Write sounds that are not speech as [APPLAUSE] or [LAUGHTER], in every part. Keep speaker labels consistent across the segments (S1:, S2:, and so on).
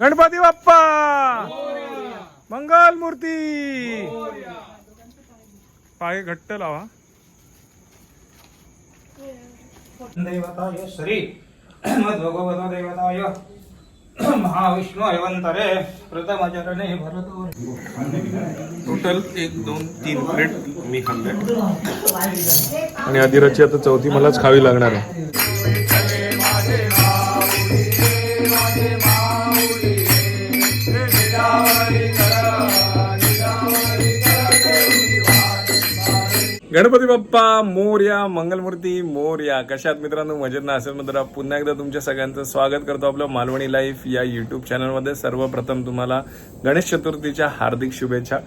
S1: गणपती बाप्पा! मंगल मूर्ती! पाय घट्ट लावा.
S2: दैवताय श्री मद्भगवतो देवताय महाविष्णू अयवंतरे प्रथमचरणे भरतो।
S1: टोटल एक दोन तीन प्लेट मी खाल्ले. आणि आदिराची आता चौथी मलाच खावी लागणार आहे. गणपती बाप्पा मोर्या मंगलमूर्ती मोर्या. कशात मित्रांनो? मजेत ना? असेल मित्र पुन्हा एकदा तुमच्या सगळ्यांचं स्वागत करतो आपलं मालवणी लाईफ या युट्यूब चॅनलमध्ये सर्वप्रथम तुम्हाला गणेश चतुर्थीच्या हार्दिक शुभेच्छा.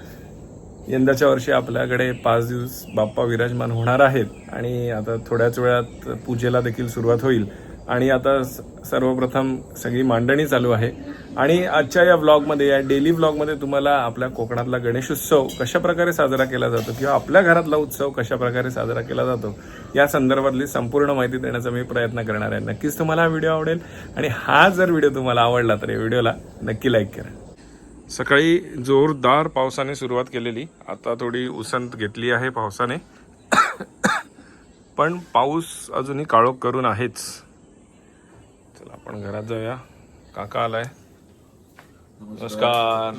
S1: यंदाच्या वर्षी आपल्याकडे पाच दिवस बाप्पा विराजमान होणार आहेत आणि आता थोड्याच वेळात पूजेला देखील सुरुवात होईल. आणि आता स- सर्वप्रथम सगळी मांडणी चालू आहे. आणि आजच्या या व्लॉगमध्ये या डेली व्लॉगमध्ये तुम्हाला आपल्या कोकणातला गणेशोत्सव कशाप्रकारे साजरा केला जातो किंवा आपल्या घरातला उत्सव कशाप्रकारे साजरा केला जातो या संदर्भातली संपूर्ण माहिती देण्याचा मी प्रयत्न करणार आहे. नक्कीच तुम्हाला हा व्हिडिओ आवडेल आणि हा जर व्हिडिओ तुम्हाला आवडला तर या व्हिडिओला नक्की लाईक करा. सकाळी जोरदार पावसाने सुरुवात केलेली. आता थोडी उसंत घेतली आहे पावसाने. [COUGHS] पण पाऊस अजूनही काळोख करून आहेच. आपण घरात जाऊया. काका आलाय. नमस्कार.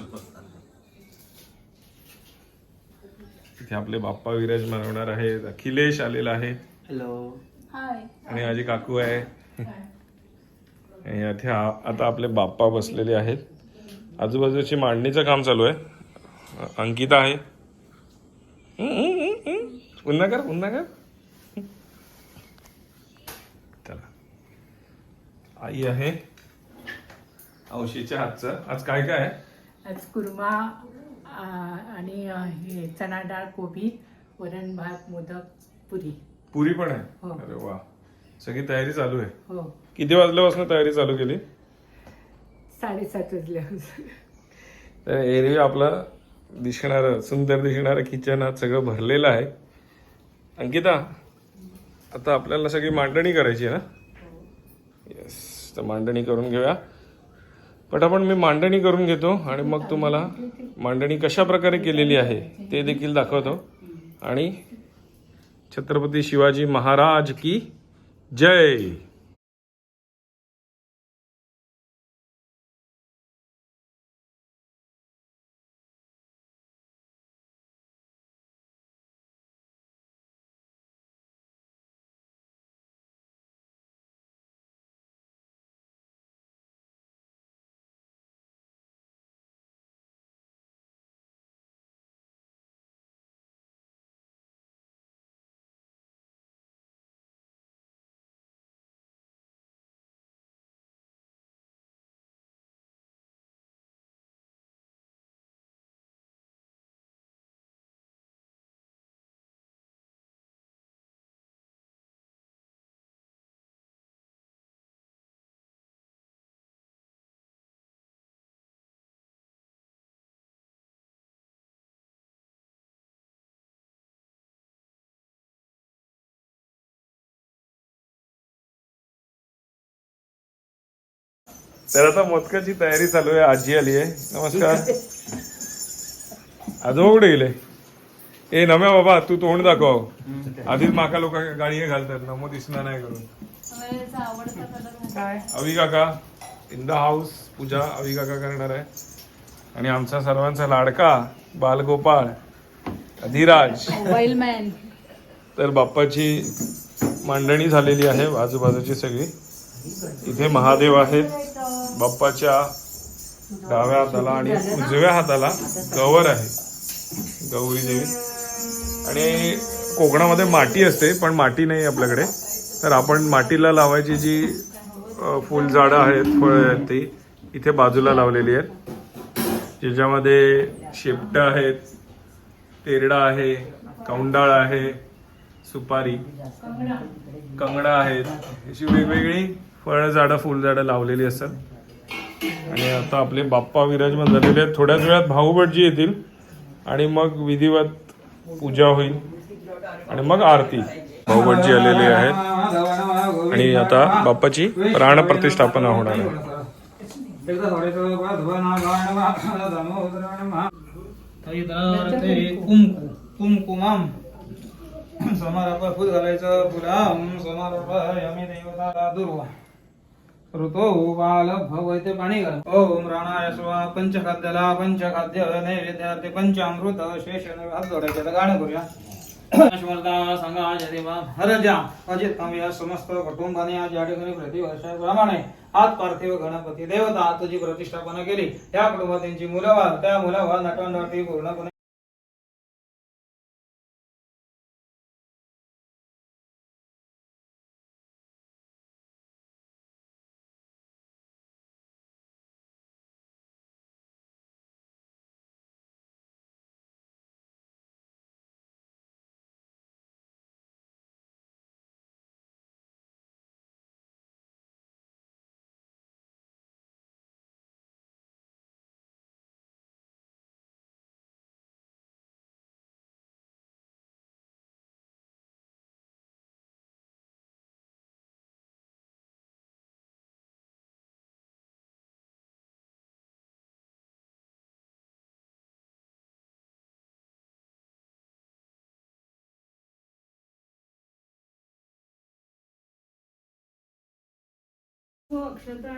S1: इथे आपले बाप्पा विराजमान होणार आहेत. अखिलेश आलेला आहे.
S2: हॅलो
S1: आणि माझी काकू आहे. आणि इथे आता आपले बाप्पा बसलेले आहेत. आजूबाजूची मांडणीचं काम चालू आहे. अंकिता आहे. पुन्हा कर पुन्हा कर. आई आहे. औशीच्या हातचं. आज काय काय आहे?
S3: आज कुर्मा आ, आणि अ, हे चणा डाळ कोबी वरण भात मोदक पुरी.
S1: पुरी पण आहे?
S3: हो.
S1: अरे वा. सगळी तयारी चालू आहे.
S3: हो.
S1: किती वाजल्यापासून तयारी चालू केली?
S3: साडेसात वाजल्यापासून.
S1: तर एरवी आपलं दिसणारं सुंदर दिसणारं किचन आज सगळं भरलेलं आहे. अंकिता आता आपल्याला सगळी मांडणी करायची आहे ना? तर मांडणी करून घेऊया. पटापट मी मांडणी करून घेतो आणि मग तुम्हाला मांडणी कशा प्रकारे केलेली आहे ते देखील दाखवतो. आणि छत्रपती शिवाजी महाराज की जय. तर आता मोदकाची तयारी चालू आहे. आजी आली आहे. नमस्कार. आजोबा कुठे गेले? ए नम्या बाबा तू तोंड दाखव. आधीच माका लोक गाडी घालतात. नमो दिसणार नाही करून. अवी काका in the house puja Avi काका करणार आहे. आणि आमचा सर्वांचा लाडका बालगोपाळ धीराज
S3: वाईल्डमॅन
S1: तर बाप्पाची मांडणी झालेली आहे. आजूबाजूची सगळी. इथे महादेव आहेत. बाप्पाच्या डाव्या हाताला आणि उजव्या हाताला गवर आहे. गौरी देवी. आणि कोकणामध्ये माती असते पण माती नाही आपल्याकडे. तर आपण मातीला लावायची जी फुलझाडं आहेत फळं आहेत ती इथे बाजूला लावलेली आहेत. ज्याच्यामध्ये शेपटं आहेत तेरडा आहे कौंडाळ आहे सुपारी कंगडा आहेत. अशी वेगवेगळी फळझाडं फुलझाडं लावलेली असतात. आणि आता आपले बाप्पा विराजमान झालेले आहेत. थोड्याच वेळात भाऊभटजी येतील. आणि मग विधिवत पूजा होईल. आणि मग आरती. भाऊभटजी आलेले आहेत. आणि आता बाप्पाची प्राण प्रतिष्ठापना होणार आहे.
S2: एकदा थोडेसं समारंभ फुल घालायचं. फुलाम समारंभ यमी देवता दुर्वा. ऋतो बाल भवते पाणी ओम राणाय स्वा पंचखाद्याला पंचखाद्य नैवेद्यार्थे पंचामृत शेष हात जोडायचे गाणं करूया। स्मरता संघा देवा हरजा। अजित काम्या समस्त कुटुंबाने आज या ठिकाणी प्रतिवर्षाप्रमाणे हात पार्थिव गणपती देवता तुझी प्रतिष्ठापना केली. त्या कुटुंबात त्यांची मुलं त्या मुलावर नटवंडाटी पूर्णपणे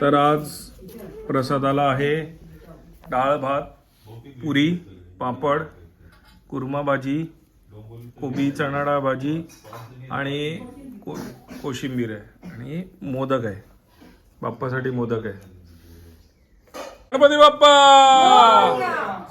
S1: तर आज प्रसादाला आहे डाळ भात पुरी पापड कुर्मा भाजी कोबी चणाडा भाजी आणि को कोशिंबीर आहे आणि मोदक आहे. बाप्पासाठी मोदक आहे. गणपती बाप्पा!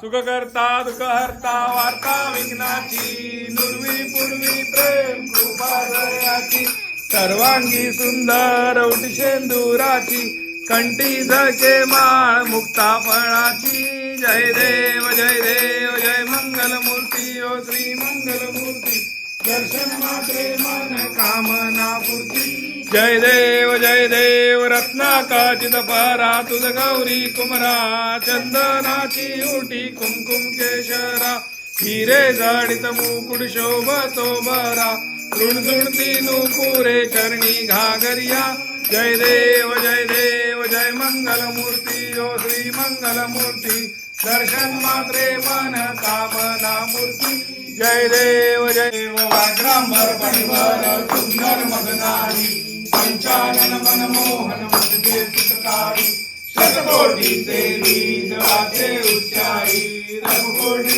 S1: सुख करता दुःख हरता वार्ता विघ्नाची नुरवी प्रेम कृपा दयाची. सर्वांगी सुंदर उटी शेंदुराची कंठी झळके माळ मुक्ता फळाची जय देव जय देव जय मंगल मूर्ती ओ श्री मंगल मूर्ती दर्शन मात्रे मन कामना पूर्ती. जय देव जय देव रत्नाकाचित परा तुझ गौरी कुमरा चंदनाची उटी कुमकुम केशरा. हिरे जडित मुकुड शोभतो बरा. रुणझुणती नुपुरे चरणी घागरिया। जय देव जय देव जय मंगल मूर्ती ओ श्री मंगल मूर्ती दर्शन मात्रे मन कामना मूर्ती। जय देव जय देव वाग्रांबर परिवार सुंदर मगनारी। संचालन मनमोहन मधे सुतकारी शतकोटी देवी जवाचे उच्चारी। रघुकोटी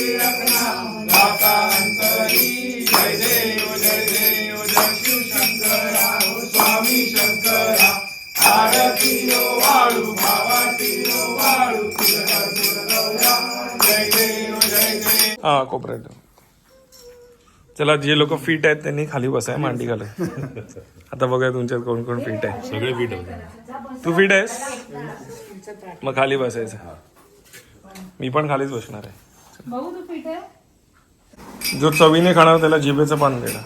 S1: हा कोपऱ्यात चला जे लोक फिट आहेत त्यांनी खाली बसाय मांडी घालाय आता बघा तुमच्यात कोण कोण फिट आहे.
S4: सगळे बीट होते.
S1: तू फिट आहेस? मग खाली बसायचं. मी पण खालीच बसणार आहे. जो चवीने खाणार त्याला जिभेचं पान देणार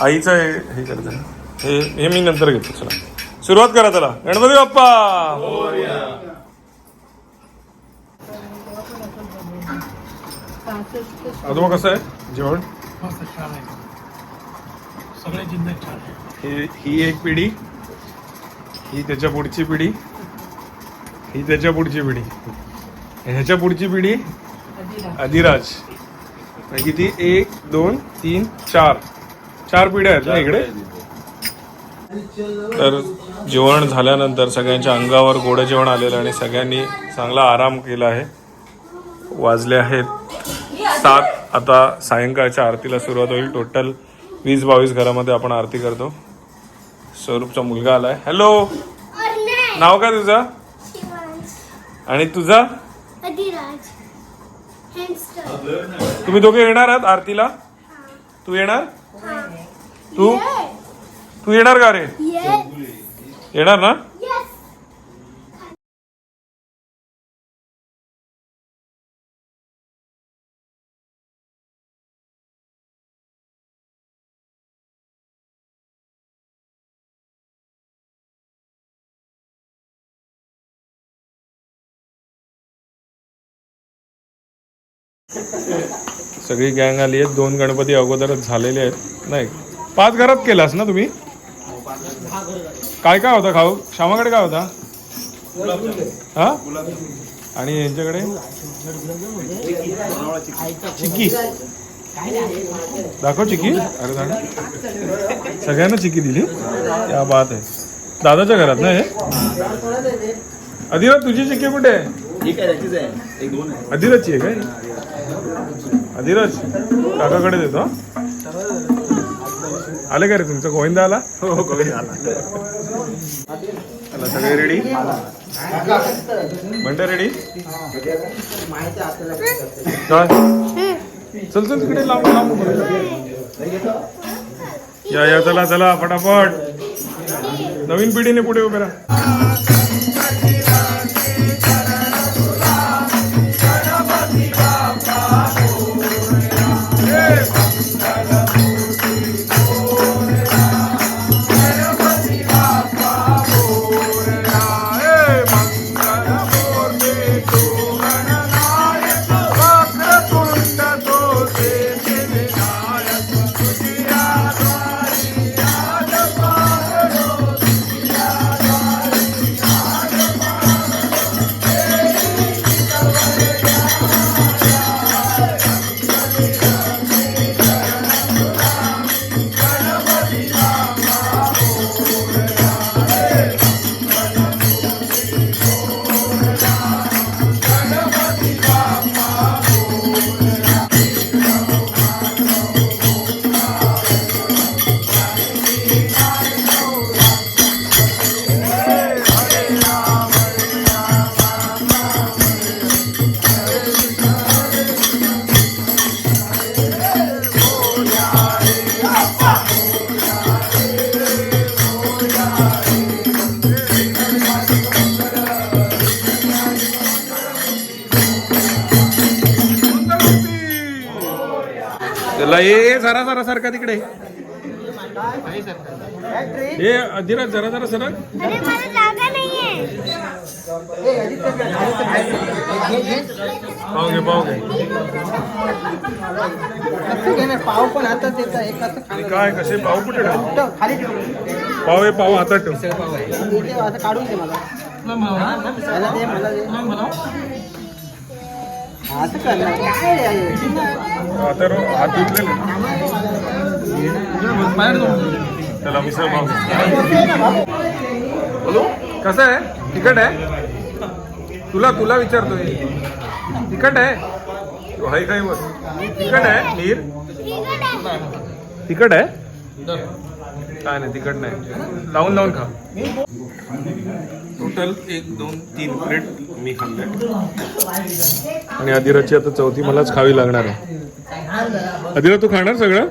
S1: आईचं हे हे करते हे हे मी नंतर घेतो चला. सुरुवात करा त्याला. गणपती बाप्पा! आजोबा कसं आहे? जेवण?
S5: सगळे जिन्नस छान आहे.
S1: ही ही एक पिढी ही त्याच्या पुढची पिढी ही त्याच्या पुढची पिढी. ह्याच्या पुढची पिढी
S3: अधिरा
S1: अधिराज. म्हणजे किती? एक दोन तीन चार. चार पिढ्या आहेत ना इकडे? तर जेवण झाल्यानंतर सगळ्यांच्या अंगावर गोडं जेवण आलेलं आणि सगळ्यांनी चांगला आराम केला आहे. वाजले आहेत. सात आता सायंकाळच्या आरतीला सुरुवात होईल. टोटल वीस बावीस घरामध्ये आपण आरती करतो. स्वरूपचा मुलगा आलाय. हॅलो नाव काय तुझं? आणि तुझा? तुम्ही दोघे येणार आहात आरतीला? तू येणार? तू? तू येणार का रे? येणार ना? सगळी गँग आली आहेत. दोन गणपती अगोदरच झालेले आहेत. नाही पाच घरात केलास ना तुम्ही? काय काय होता खाऊ? श्यामाकडे काय होता? हा? आणि यांच्याकडे? चिक्की. दाखव चिक्की. अरे दाखव सगळ्यांना चिक्की दिली. या बात आहे. दादाच्या घरात ना हे? अधिराज तुझी चिक्की कुठे आहे? अधिराजची आहे काय? अधिराज काकाकडे देतो? आले का रे तुमचं? गोविंदा आला? हो गोविंदा आला. सगळे रेडी म्हणता रेडी काय? चल चल तिकडे लांब लांब. या या चला चला फटाफट. नवीन पिढीने पुढे उभे राहा. त्याला ये जरा जरा सारखा तिकडे. ये अधिराज जरा जरा सरक
S6: अरे मला जागा नाहीये.
S1: पाव घे पाव घे.
S2: पाव पण हातात
S1: हे काय कसे पाव कुठे पाव हे पाव हातात ठेव.
S2: काढून दे मला. मला दे मला दे असं करणार. काय आहे?
S1: आता रो- हात धुतलेले. त्याला मिसळ पाव कसं आहे? तिखट आहे? तुला तुला विचारतोय. तिखट आहे? तू हाय काय बस तिखट आहे? नीर? तिखट आहे. काय नाही तिखट नाही. लावून लावून खा. टोटल एक दोन तीन प्लेट मी खाल्ले. आणि अधिराजची आता चौथी मलाच खावी लागणार आहे. अधिराज तू खाणार सगळं?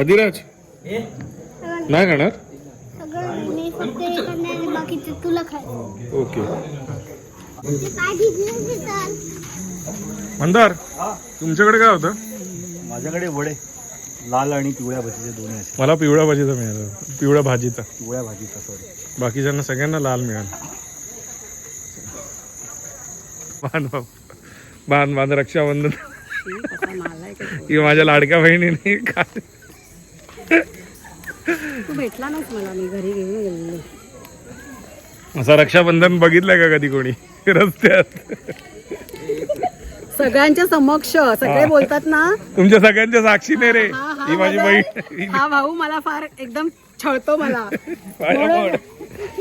S1: अधिराज नाही खाणार? ओके. मंदार तुमच्याकडे काय होतं?
S4: माझ्याकडे वडे. लाल आणि पिवळ्या भाजीचे दोन्ही असे.
S1: मला पिवळ्या भाजीचा मिळाला. पिवळ्या भाजीचा.
S4: पिवळ्या भाजीचा सॉरी
S1: बाकीच्यांना सगळ्यांना लाल मिळाला. बांध बांध बांध रक्षाबंधन. ही माझ्या लाडक्या बहिणीने काय
S7: तू भेटला नाच मला मी घरी घेऊन गेलेलो.
S1: असा रक्षाबंधन बघितलंय का कधी कोणी? रस्त्यात.
S7: सगळ्यांच्या समक्ष सगळे बोलतात ना.
S1: तुमच्या सगळ्यांच्या साक्षीने रे.
S7: हा, हा
S1: माझी बहीण.
S7: हा भाऊ मला फार एकदम छळतो मला.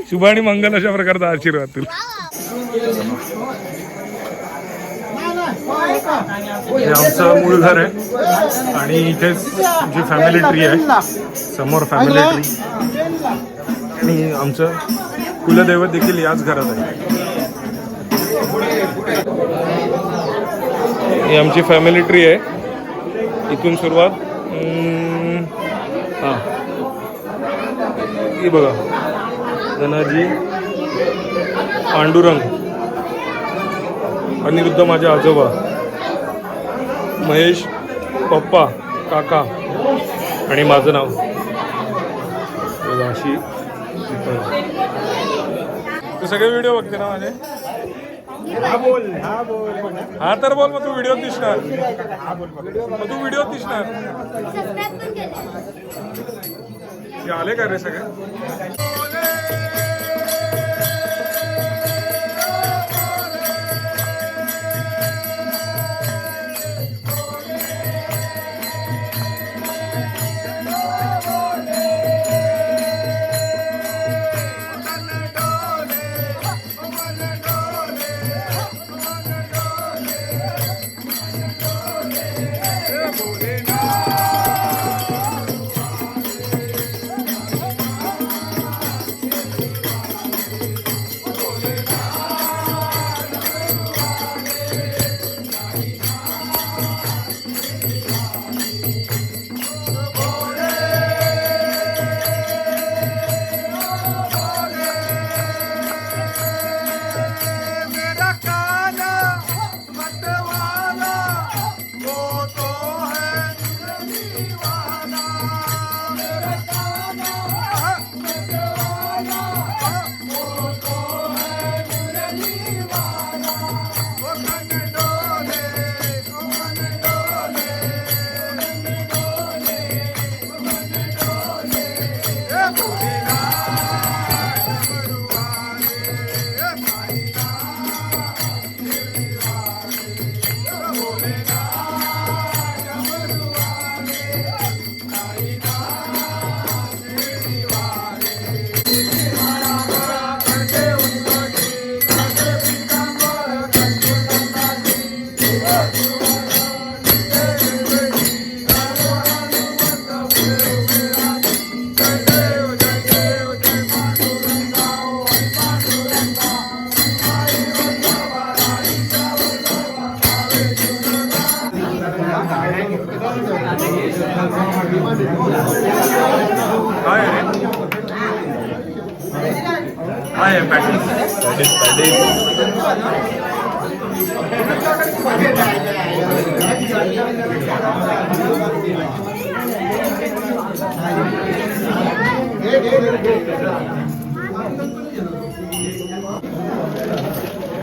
S1: शुभ आणि मंगल अशा प्रकारचा आशीर्वाद तुला. हे आमचं मूळ घर आहे. आणि इथेच जी फॅमिली ट्री आहे समोर फॅमिली ट्री आणि आमचं कुलदैवत देखील याच घरात आहे. ही आमची फॅमिली ट्री आहे. इथून सुरुवात. हां. ही बघा. धनाजी पांडुरंग अनिरुद्ध माझे आजोबा महेश पप्पा काका आणि माझं नाव. अशी तू सगळे व्हिडिओ बघते ना माझे? हा तर बोल मग तू व्हिडिओ दिसणार. मग तू व्हिडिओ दिसणार. आले का रे सगळे?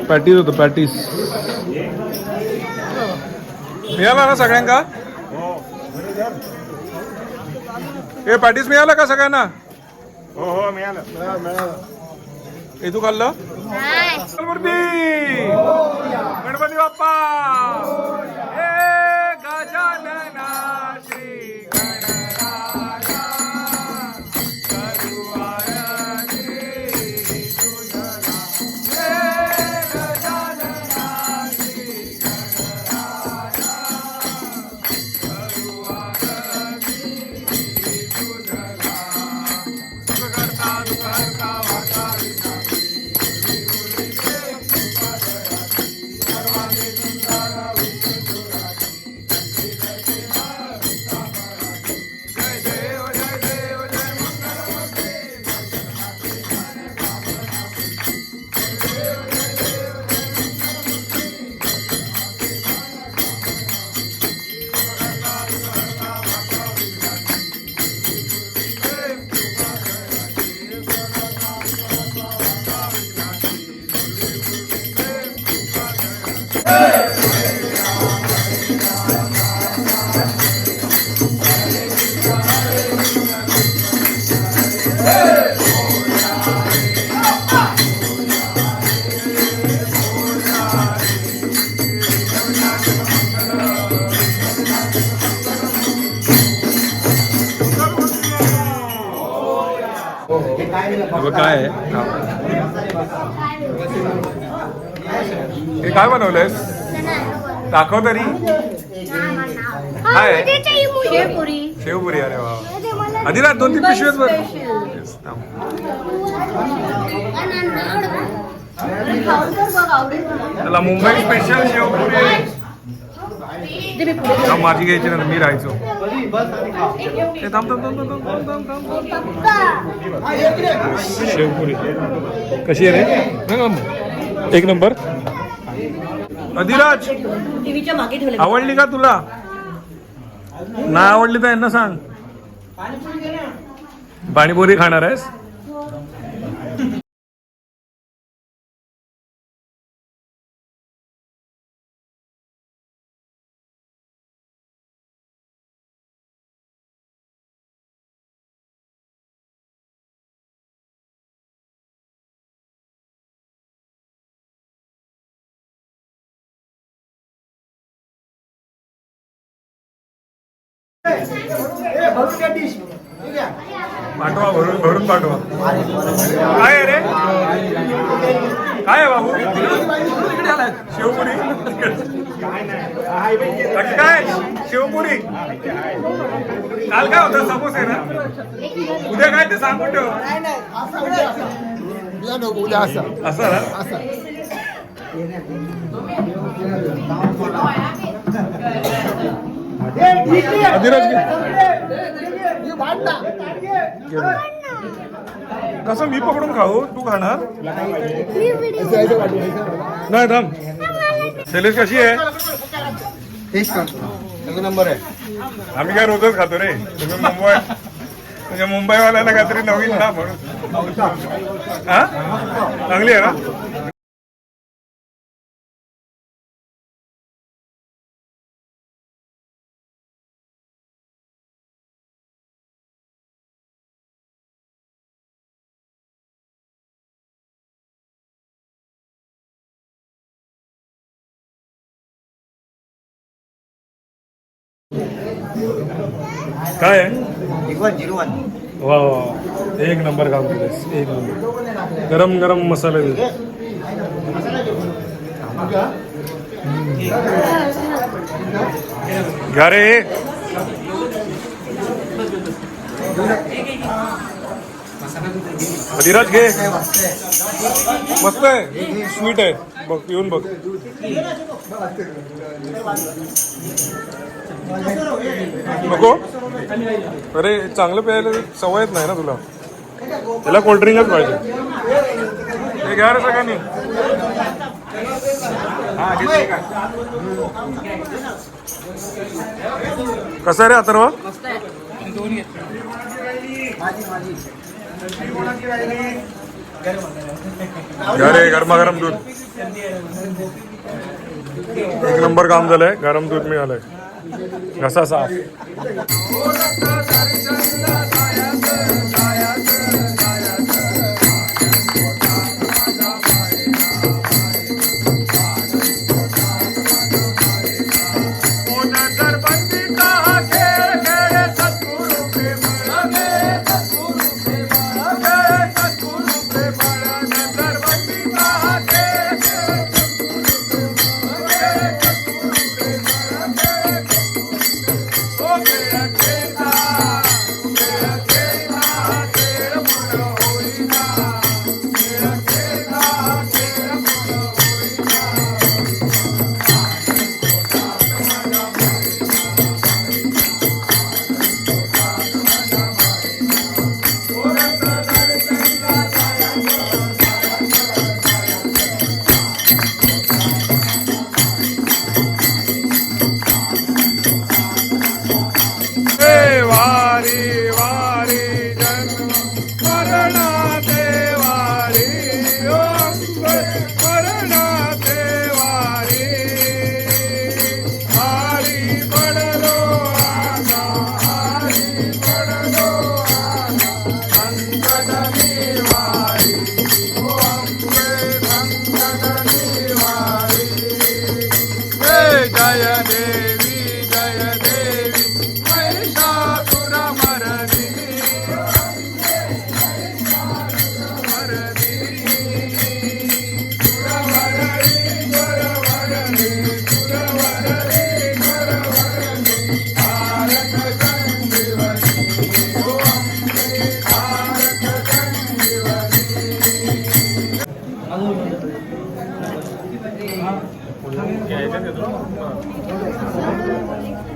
S1: पॅटीस होतं पॅटीस मिळाला ना सगळ्यांका हे पॅटीस मिळालं का सगळ्यांना?
S5: हो हो मिळालं.
S1: हे तू खाल्लं? मूर्ती गणपती! बाप्पा! हे गजानना श्री हे काय बनवलंयस? दाखव तरी. काय?
S6: शेवपुरी
S1: अरे वा. आदिनाथ दोन तीन पिशवीत बर. त्याला मुंबई स्पेशल शेवपुरी. माझी घ्यायची ना मी राहायचो. शेवपुरी कशी आहे रे? एक नंबर. अधिराज आवडली का तुला? नाही आवडली तर यांना सांग. पाणीपुरी खाणार आहेस? पाठवा भरून भरून पाठवा. काय आहे रे? काय आहे बाबू? शिवपुरी. काय? शिवपुरी. काल काय होतं? समोसे ना? उद्या काय ते सांगून ठेव. असं ना? अधिराज घे. कसं मी पकडून खाऊ? तू खाणार? नाही थांब. शैलेश कशी आहे?
S5: नंबर आहे.
S1: आम्ही काय रोजच खातो रे. तुम्ही मुंबई म्हणजे मुंबईवाल्याला काहीतरी नवीन ना म्हणून. हा? चांगली आहे ना? काय आहे वा वा. एक नंबर काम केलंस एक नंबर। गरम गरम मसाले दे घ्या रे अधिराज घे मस्त आहे स्वीट आहे बघ येऊन बघ. नको. अरे चांगलं प्यायला सवयच नाही ना तुला. त्याला कोल्ड्रिंकच पाहिजे. हे घ्या रे सगळ्यांनी. कसं आहे रे अथर्व? घ्या रे गरमागरम दूध. एक नंबर काम झालंय. गरम दूध मिळालंय. घसा साफ.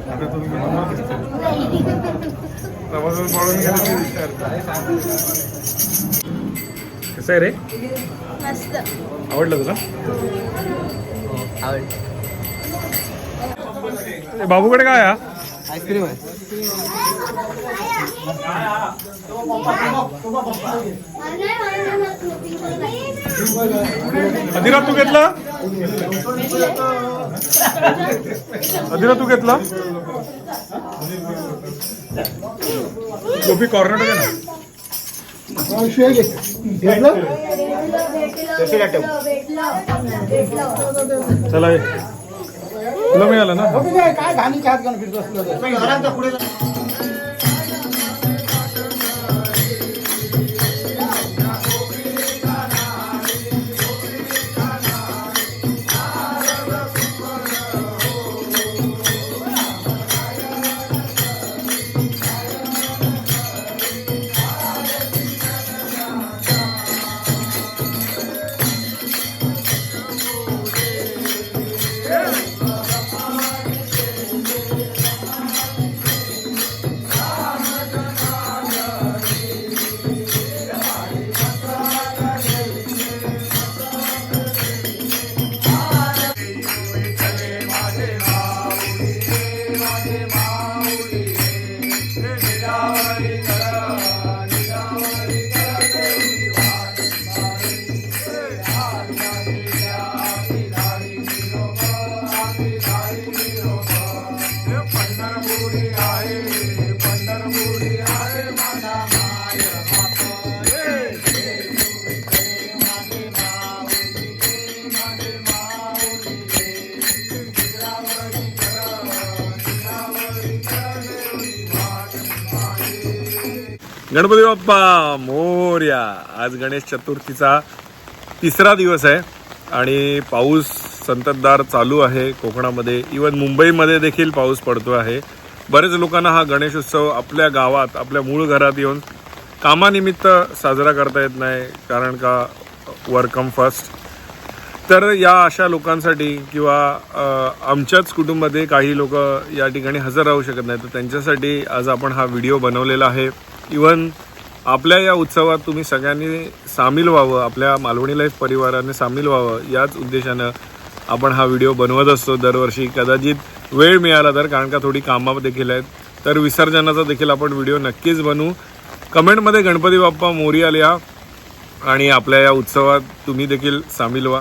S1: आता तुम्ही नंबर दिसतोय. समोरून पळून गेलं. कसं आहे रे?
S6: मस्त.
S1: आवडलं तुला? ए, बाबूकडे काय हा?
S2: आईस्क्रीम आहे.
S1: अधिरा तू घेतला? अधिरा तू घेतला? गोपी कॉर्नर आहे ना. चला तुला मिळालं ना?
S2: काय घाणी घेऊन फिरतो
S1: गणपती बाप्पा मोर्या. आज गणेश चतुर्थीचा तिसरा दिवस आहे आणि पाऊस संततधार चालू आहे. कोकणामध्ये इवन मुंबईमध्ये देखील पाऊस पडतो आहे. बरेच लोकांना हा गणेशोत्सव आपल्या गावात आपल्या मूळ घरात येऊन कामानिमित्त साजरा करता येत नाही कारण का वर्कम फर्स्ट तर या अशा लोकांसाठी किंवा आमच्याच कुटुंबामध्ये काही लोक या ठिकाणी हजर राहू शकत नाही तर त्यांच्यासाठी आज आपण हा व्हिडिओ बनवलेला आहे. इवन आपल्या या उत्सवात तुम्ही सगळ्यांनी सामील व्हावं आपल्या मालवणी लाईफ परिवाराने सामील व्हावं याच उद्देशानं आपण हा व्हिडिओ बनवत असतो दरवर्षी. कदाचित वेळ मिळाला तर कारण का थोडी कामं देखील आहेत तर विसर्जनाचा देखील आपण व्हिडिओ नक्कीच बनवू. कमेंटमध्ये गणपती बाप्पा मोरी आल्या आणि आपल्या या उत्सवात तुम्ही देखील सामील व्हा.